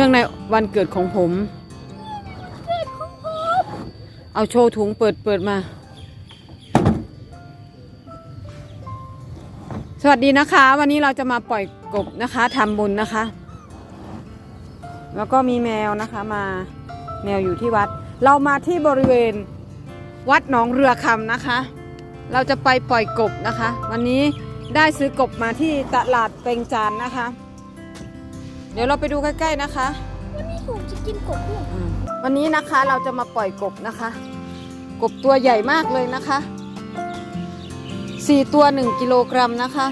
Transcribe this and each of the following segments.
นื่องในวันเกิดของผม เอาโชว์ถุงเปิดเปิดมา สวัสดีนะคะ วันนี้เราจะมาปล่อยกบนะคะทำบุญนะคะ แล้วก็มีแมวนะคะมาแมวอยู่ที่วัด เรามาที่บริเวณวัดหนองเรือคำนะคะ เราจะไปปล่อยกบนะคะ วันนี้ได้ซื้อกบมาที่ตลาดเปงจานนะคะ เดี๋ยวเราไปดูใกล้ๆนะคะ วันนี้ผมจะกินกบด้วยอืมวันนี้นะคะเราจะมาปล่อยกบนะคะ กบตัวใหญ่มากเลยนะคะสี่ตัวหนึ่งกิโลกรัมนะคะ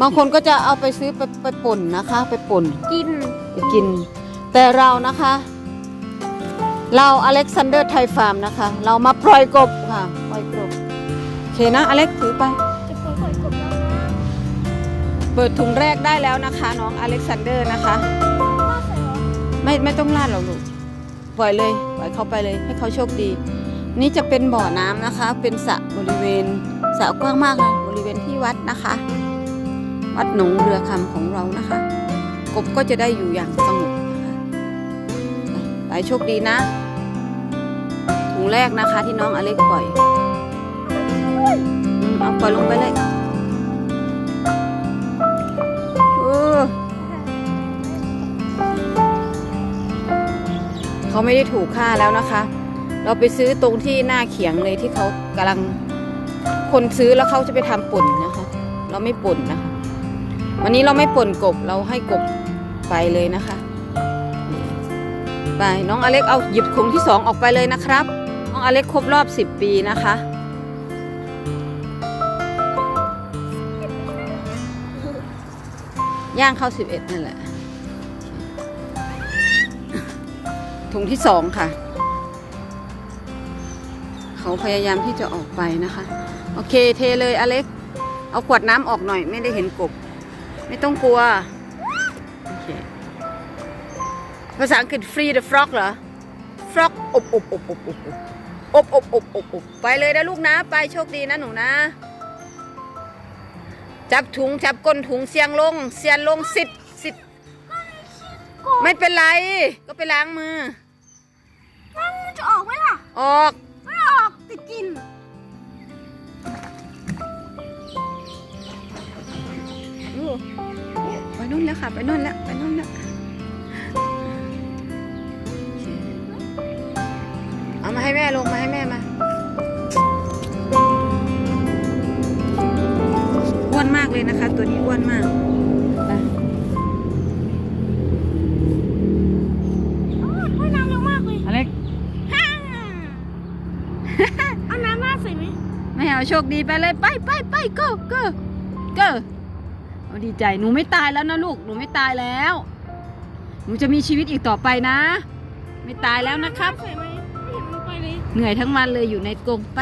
บางคนก็จะเอาไปซื้อไปไปป่นนะคะ ไปป่นกินไปกิน แต่เรานะคะ เราอเล็กซานเดอร์ไทยฟาร์มนะคะ เรามาปล่อยกบค่ะ ปล่อยกบ โอเคนะอเล็กถือไป เปิดถุงแรกได้แล้วนะคะ น้องอเล็กซานเดอร์นะคะ ไม่ไม่ต้องลาดหรอกลูกปล่อยเลยปล่อยเขาไปเลยให้เขาโชคดี นี่จะเป็นบ่อน้ำนะคะ เป็นสระบริเวณสระกว้างมากเลยบริเวณที่วัดนะคะ วัดหนองเรือคำของเรานะคะ กบก็จะได้อยู่อย่างสงบนะคะไปโชคดีนะถุงแรกนะคะที่น้องอเล็กปล่อยเอาปล่อยลงไปเลย เขาไม่ได้ถูกฆ่าแล้วนะคะ เราไปซื้อตรงที่หน้าเขียงเลยที่เขากำลังคนซื้อแล้วเขาจะไปทำป่นนะคะ เราไม่ป่นนะคะ วันนี้เราไม่ป่นกบเราให้กบไปเลยนะคะ ไปน้องอเล็กเอาหยิบถุงที่สองออกไปเลยนะครับ น้องอเล็กครบรอบสิบปีนะคะย่างเข้าสิบเอ็ดนั่นแหละ ถุงที่สองค่ะ เขาพยายามที่จะออกไปนะคะ โอเคเทเลยอเล็ก เอาขวดน้ำออกหน่อย ไม่ได้เห็นกบ ไม่ต้องกลัว ภาษาอังกฤษ free the frog เหรอ frog อบอบอบอบอบอบอบอบอบอบไปเลยนะลูกนะ ไปโชคดีนะหนูนะ จับถุง จับก้นถุงเสียงลง เสียนลงสิทธิ์สิทธิ์ไม่เป็นไร ก็ไปล้างมือ จะออกไหมล่ะ ออก ไม่ออกติดกินอู้ไปนู่นแล้วค่ะ ไปนู่นแล้ว ไปนู่นแล้ว เอามาให้แม่ลงมาให้แม่มาอ้วนมากเลยนะคะ ตัวนี้อ้วนมาก ไม่เอาโชคดีไปเลยไปไปไปก็ก็ก็เอาดีใจหนูไม่ตายแล้วนะลูกหนูไม่ตายแล้ว หนูจะมีชีวิตอีกต่อไปนะ ไม่ตายแล้วนะครับใส่ไหมไม่เห็นมันไปเลยเหนื่อยทั้งวันเลยอยู่ในกรงไป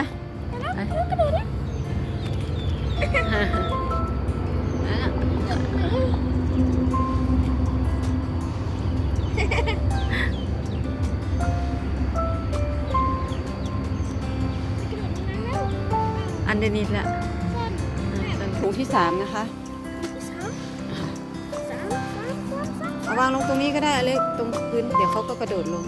อันเดนิดละถุงที่สามนะคะเอาวางลงตรงนี้ก็ได้อเล็กตรงพื้น เดี๋ยวเขาก็กระโดดลง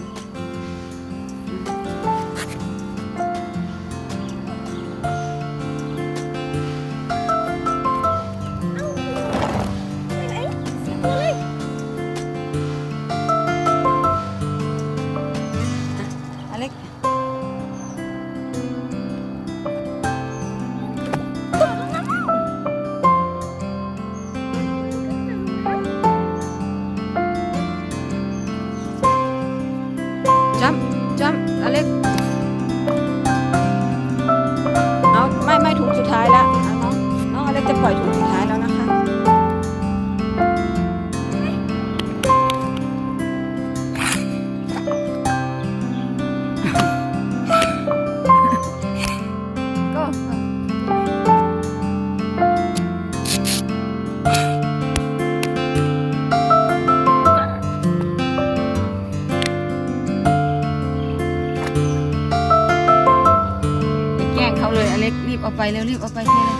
ท้ายละเอาน้องน้องอเล็กจะปล่อยถุงสุดท้ายแล้วนะคะ เอาไปเร็วรีบเอาไปเลย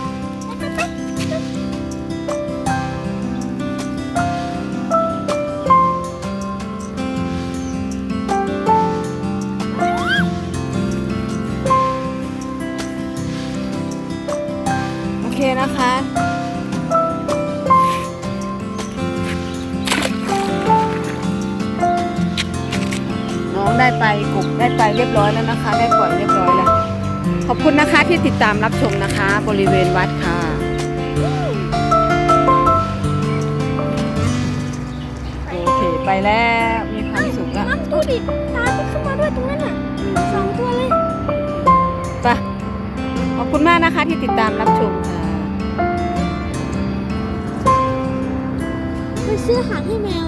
โอเคนะคะน้องได้ไปกุบได้ไปเรียบร้อยแล้วนะคะ ได้ปล่อยเรียบร้อยแล้ว ขอบคุณนะคะที่ติดตามรับชมนะคะ บริเวณวัดค่ะ โอเค ไปแล้วมีความสุขแล้วน้ำดูดิตามมันขึ้นมาด้วยตรงนั้นน่ะสองตัวเลยไปขอบคุณมากนะคะที่ติดตามรับชมค่ะไปซื้ออาหารให้แมว